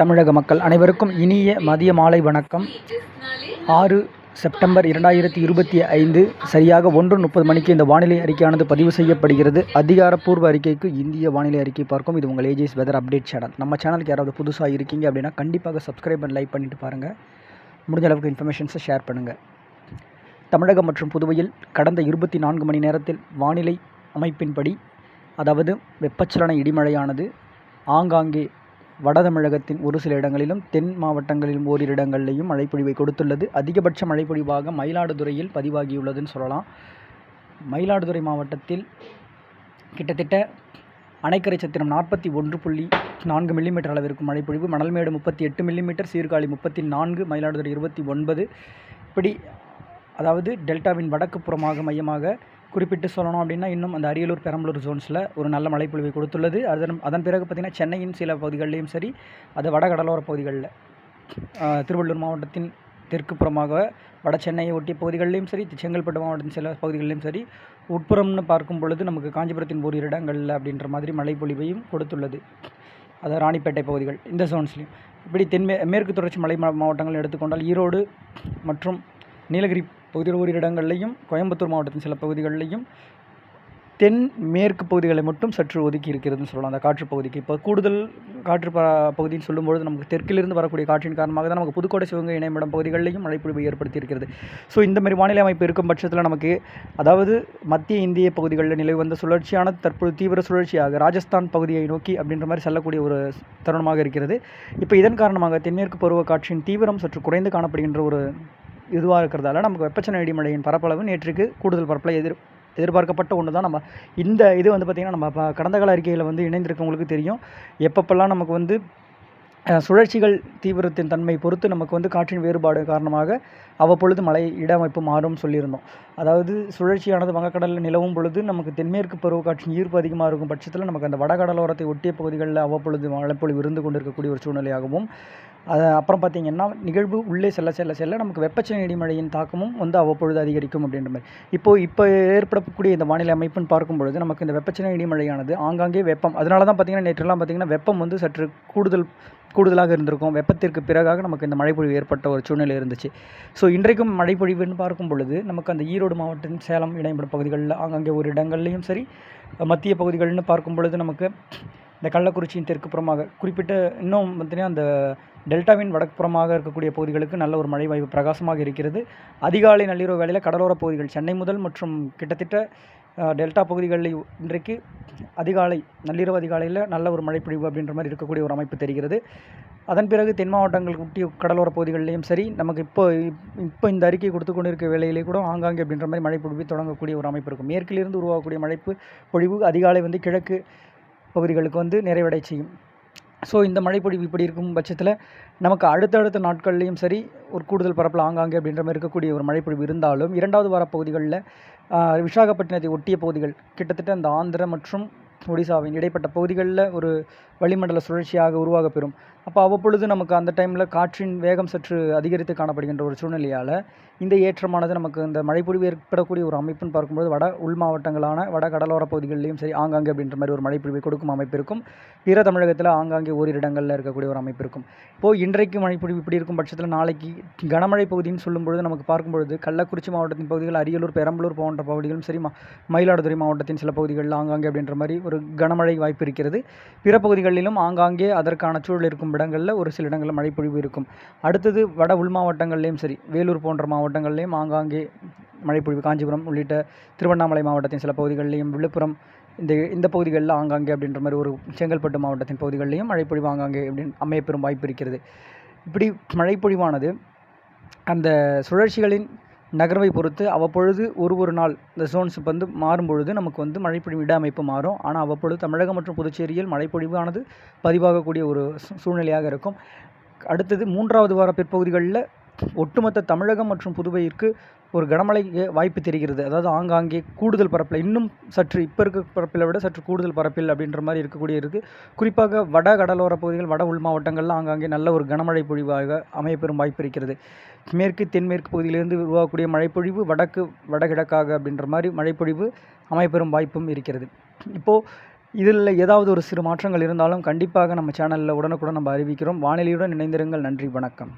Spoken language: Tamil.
தமிழக மக்கள் அனைவருக்கும் இனிய மதிய மாலை வணக்கம். ஆறு செப்டம்பர் இரண்டாயிரத்தி இருபத்தி ஐந்து சரியாக ஒன்று முப்பது மணிக்கு இந்த வானிலை அறிக்கையானது பதிவு செய்யப்படுகிறது. அதிகாரப்பூர்வ அறிக்கைக்கு இந்திய வானிலை அறிக்கை பார்க்கும். இது உங்கள் ஏஜிஎஸ் வெதர் அப்டேட் சேனல் நம்ம சேனலுக்கு யாராவது புதுசாக இருக்கீங்க அப்படின்னா கண்டிப்பாக சப்ஸ்கிரைப் அண்ட் லைக் பண்ணிட்டு பாருங்கள் முடிஞ்ச அளவுக்கு இன்ஃபர்மேஷன்ஸை ஷேர் பண்ணுங்கள் தமிழகம் மற்றும் புதுவையில் கடந்த இருபத்தி நான்கு மணி நேரத்தில் வானிலை அமைப்பின்படி அதாவது வெப்பச்சலன இடிமழையானது ஆங்காங்கே வட தமிழகத்தின் ஒரு சில இடங்களிலும் தென் மாவட்டங்களிலும் ஓரிரு இடங்களிலும் மழைப்பொழிவை கொடுத்துள்ளது. அதிகபட்ச மழைப்பொழிவாக மயிலாடுதுறையில் பதிவாகியுள்ளதுன்னு சொல்லலாம். மயிலாடுதுறை மாவட்டத்தில் கிட்டத்தட்ட அணைக்கரை சத்திரம் நாற்பத்தி ஒன்று புள்ளி நான்கு மில்லிமீட்டர் அளவிற்கு மழைப்பொழிவு மணல்மேடு முப்பத்தி எட்டு மில்லிமீட்டர் சீர்காழி முப்பத்தி நான்கு மயிலாடுதுறை இருபத்தி ஒன்பது. இப்படி அதாவது டெல்டாவின் வடக்கு புறமாக மையமாக குறிப்பிட்டு சொல்லணும் அப்படின்னா இன்னும் அந்த அரியலூர் பெரம்பலூர் ஜோன்ஸில் ஒரு நல்ல மழைப்பொழிவை கொடுத்துள்ளது. அதன் அதன் பிறகு பார்த்திங்கன்னா சென்னையின் சில பகுதிகளிலையும் சரி அது வட கடலோர பகுதிகளில் திருவள்ளூர் மாவட்டத்தின் தெற்கு புறமாக வட சென்னையை ஒட்டிய பகுதிகளிலும் சரி செங்கல்பட்டு மாவட்டத்தின் சில பகுதிகளிலும் சரி உட்புறம்னு பார்க்கும் பொழுது நமக்கு காஞ்சிபுரத்தின் ஓரிரு இடங்களில் அப்படின்ற மாதிரி மழைப்பொழிவையும் கொடுத்துள்ளது. அதாவது ராணிப்பேட்டை பகுதிகள் இந்த ஜோன்ஸ்லையும் இப்படி தென்மே மேற்கு தொடர்ச்சி மலை மாவட்டங்கள் எடுத்துக்கொண்டால் ஈரோடு மற்றும் நீலகிரி பகுதியில் ஓரிரு இடங்கள்லையும் கோயம்புத்தூர் மாவட்டத்தின் சில பகுதிகளிலையும் தென் மேற்கு பகுதிகளை மட்டும் சற்று ஒதுக்கி இருக்கிறதுன்னு சொல்லலாம். அந்த காற்று பகுதிக்கு. இப்போ கூடுதல் காற்று ப பகுதின்னு சொல்லும்பொழுது நமக்கு தெற்கிலிருந்து வரக்கூடிய காற்றின் காரணமாக தான் நமக்கு புதுக்கோட்டை சிவகங்கை இணையமிடம் பகுதிகளிலையும் மழைப்பொழிவு ஏற்படுத்தி இருக்கிறது ஸோ இந்த மாதிரி வானிலை அமைப்பு இருக்கும் பட்சத்தில் நமக்கு அதாவது மத்திய இந்திய பகுதிகளில் நிலவி வந்த சுழற்சியான தற்போது தீவிர சுழற்சியாக ராஜஸ்தான் பகுதியை நோக்கி அப்படின்ற மாதிரி செல்லக்கூடிய ஒரு தருணமாக இருக்கிறது. இப்போ இதன் காரணமாக தென்மேற்கு பருவ காற்றின் தீவிரம் சற்று குறைந்து காணப்படுகின்ற ஒரு இதுவாக இருக்கிறதால நமக்கு வெப்பச்சலன இடிமழையின் பரப்பளவு நேற்றுக்கு கூடுதல் பரப்பளவு எதிர் எதிர்பார்க்கப்பட்ட ஒன்று தான் நம்ம இந்த இது வந்து பார்த்திங்கன்னா நம்ம ப- கடந்த கால அறிக்கையில் வந்து இணைந்திருக்கவங்களுக்கு தெரியும். எப்பப்பெல்லாம் நமக்கு வந்து சுழற்சிகள் தீவிரத்தின் தன்மை பொறுத்து நமக்கு வந்து காற்றின் வேறுபாடு காரணமாக அவ்வப்பொழுது மழை இட அமைப்பு மாறும் சொல்லியிருந்தோம். அதாவது சுழற்சியானது வங்கக்கடலில் நிலவும் பொழுது நமக்கு தென்மேற்கு பருவக்காற்றின் ஈர்ப்பு அதிகமாக இருக்கும் பட்சத்தில் நமக்கு அந்த வடகடலோரத்தை ஒட்டிய பகுதிகளில் அவ்வப்பொழுது மழைப்பொழிவு இருந்து கொண்டிருக்கக்கூடிய ஒரு சூழ்நிலையாகவும் அது அப்புறம் பார்த்திங்கன்னா நிகழ்வு உள்ளே செல்ல செல்ல செல்ல நமக்கு வெப்பச்சலன இடிமழையின் தாக்கமும் வந்து அவ்வப்பொழுது அதிகரிக்கும் அப்படின்ற மாதிரி. இப்போ இப்போ ஏற்படக்கூடிய இந்த வானிலை அமைப்புன்னு பார்க்கும் பொழுது நமக்கு இந்த வெப்பச்சலன இடிமழையானது ஆங்காங்கே வெப்பம். அதனால தான் பார்த்திங்கன்னா நேற்றுலாம் பார்த்திங்கன்னா வெப்பம் வந்து சற்று கூடுதல் கூடுதலாக இருந்திருக்கும். வெப்பத்திற்கு பிறகாக நமக்கு இந்த மழைப்பொழிவு ஏற்பட்ட ஒரு சூழ்நிலை இருந்துச்சு. ஸோ இன்றைக்கும் மழைப்பொழிவுன்னு பார்க்கும் பொழுது நமக்கு அந்த ஈரோடு மாவட்டம் சேலம் இடைப்பட்ட பகுதிகளில் ஆங்காங்கே ஒரு இடங்கள்லையும் சரி மத்திய பகுதிகள்னு பார்க்கும் பொழுது நமக்கு இந்த கள்ளக்குறிச்சியின் தெற்கு புறமாக குறிப்பிட்ட இன்னும் பார்த்தீங்கன்னா அந்த டெல்டாவின் வடக்கு புறமாக இருக்கக்கூடிய பகுதிகளுக்கு நல்ல ஒரு மழை வாய்ப்பு பிரகாசமாக இருக்கிறது. அதிகாலை நள்ளிரவு வேளையில் கடலோர பகுதிகள் சென்னை முதல் மற்றும் கிட்டத்தட்ட டெல்டா பகுதிகளில் இன்றைக்கு அதிகாலை நள்ளிரவு அதிகாலையில் நல்ல ஒரு மழைப்பொழிவு அப்படின்ற மாதிரி இருக்கக்கூடிய ஒரு அமைப்பு தெரிகிறது. அதன் பிறகு தென் மாவட்டங்களுக்கு ஒட்டிய கடலோர பகுதிகளிலையும் சரி நமக்கு இப்போ இப்போ இந்த அறிக்கை கொடுத்து கொண்டிருக்க வேலையிலே கூட ஆங்காங்கே அப்படின்ற மாதிரி மழை பொழிவு தொடங்கக்கூடிய ஒரு அமைப்பு இருக்கும். மேற்கிலிருந்து உருவாகக்கூடிய மழைப்பு பொழிவு அதிகாலை வந்து கிழக்கு பகுதிகளுக்கு வந்து நிறைவடை செய்யும். ஸோ இந்த மழைப்பொழிவு இப்படி இருக்கும் பட்சத்தில் நமக்கு அடுத்தடுத்த நாட்கள்லையும் சரி ஒரு கூடுதல் பரப்பில் ஆங்காங்கே அப்படின்ற மாதிரி இருக்கக்கூடிய ஒரு மழைப்பொழிவு இருந்தாலும் இரண்டாவது வார பகுதிகளில் விசாகப்பட்டினத்தை ஒட்டிய பகுதிகள் கிட்டத்தட்ட அந்த ஆந்திர மற்றும் ஒடிசாவின் இடைப்பட்ட பகுதிகளில் ஒரு வளிமண்டல சுழற்சியாக உருவாக பெறும் அப்போ அவ்வப்பொழுது நமக்கு அந்த டைமில் காற்றின் வேகம் சற்று அதிகரித்து காணப்படுகின்ற ஒரு சூழ்நிலையால் இந்த ஏற்றமானது நமக்கு இந்த மழைப்பொழிவு ஏற்படக்கூடிய ஒரு அமைப்புன்னு பார்க்கும்போது வட உள் மாவட்டங்களான வட கடலோர பகுதிகளிலையும் சரி ஆங்காங்கே அப்படின்ற மாதிரி ஒரு மழைப்பொழிவை கொடுக்கும் அமைப்பு இருக்கும். பிற தமிழகத்தில் ஆங்காங்கே ஓரிரு இடங்களில் இருக்கக்கூடிய ஒரு அமைப்பு இருக்கும். இப்போது இன்றைக்கு மழைப்பொழிவு இப்படி இருக்கும் பட்சத்தில் நாளைக்கு கனமழை பகுதின்னு சொல்லும்பொழுது நமக்கு பார்க்கும்பொழுது கள்ளக்குறிச்சி மாவட்டத்தின் பகுதிகள் அரியலூர் பெரம்பலூர் போன்ற பகுதிகளும் சரி மயிலாடுதுறை மாவட்டத்தின் சில பகுதிகளில் ஆங்காங்கே அப்படின்ற மாதிரி ஒரு கனமழை வாய்ப்பு இருக்கிறது. பிற பகுதிகள் இடங்களிலும் ஆங்காங்கே அதற்கான சூழல் இருக்கும் இடங்களில் ஒரு சில இடங்களில் மழைப்பொழிவு இருக்கும். அடுத்தது வட உள் மாவட்டங்கள்லேயும் சரி வேலூர் போன்ற மாவட்டங்கள்லேயும் ஆங்காங்கே மழைப்பொழிவு. காஞ்சிபுரம் உள்ளிட்ட திருவண்ணாமலை மாவட்டத்தின் சில பகுதிகளிலையும் விழுப்புரம் இந்த இந்த பகுதிகளில் ஆங்காங்கே அப்படின்ற மாதிரி ஒரு செங்கல்பட்டு மாவட்டத்தின் பகுதிகளிலையும் மழைப்பொழிவு ஆங்காங்கே அப்படின்னு அமையப்பெறும் வாய்ப்பு இருக்கிறது. இப்படி மழைப்பொழிவானது அந்த சுழற்சிகளின் நகர்வை பொறுத்து அவ்வப்பொழுது ஒரு ஒரு நாள் இந்த ஜோன்ஸ் வந்து மாறும்பொழுது நமக்கு வந்து மழைப்பொழிவு இட அமைப்பு மாறும். ஆனால் அவ்வப்பொழுது தமிழகம் மற்றும் புதுச்சேரியில் மழைப்பொழிவானது பதிவாகக்கூடிய ஒரு சூழ்நிலையாக இருக்கும். அடுத்தது மூன்றாவது வார பிற்பகுதிகளில் ஒட்டுமொத்த தமிழகம் மற்றும் புதுவையிற்கு ஒரு கனமழை வாய்ப்பு தெரிகிறது. அதாவது ஆங்காங்கே கூடுதல் பரப்பில் இன்னும் சற்று இப்போ இருக்க பரப்பில் விட சற்று கூடுதல் பரப்பில் அப்படின்ற மாதிரி இருக்கக்கூடிய இருக்குது குறிப்பாக வட கடலோர பகுதிகள் வட உள் மாவட்டங்களில் ஆங்காங்கே நல்ல ஒரு கனமழை பொழிவாக அமையப்பெறும் வாய்ப்பு இருக்கிறது. மேற்கு தென்மேற்கு பகுதியிலிருந்து உருவாகக்கூடிய மழைப்பொழிவு வடக்கு வடகிழக்காக அப்படின்ற மாதிரி மழைப்பொழிவு அமையப்பெறும் வாய்ப்பும் இருக்கிறது. இப்போது இதில் ஏதாவது ஒரு சிறு மாற்றங்கள் இருந்தாலும் கண்டிப்பாக நம்ம சேனலில் உடனுக்குடன் நம்ம அறிவிக்கிறோம். வானிலையுடன் இணைந்திருங்கள். நன்றி வணக்கம்.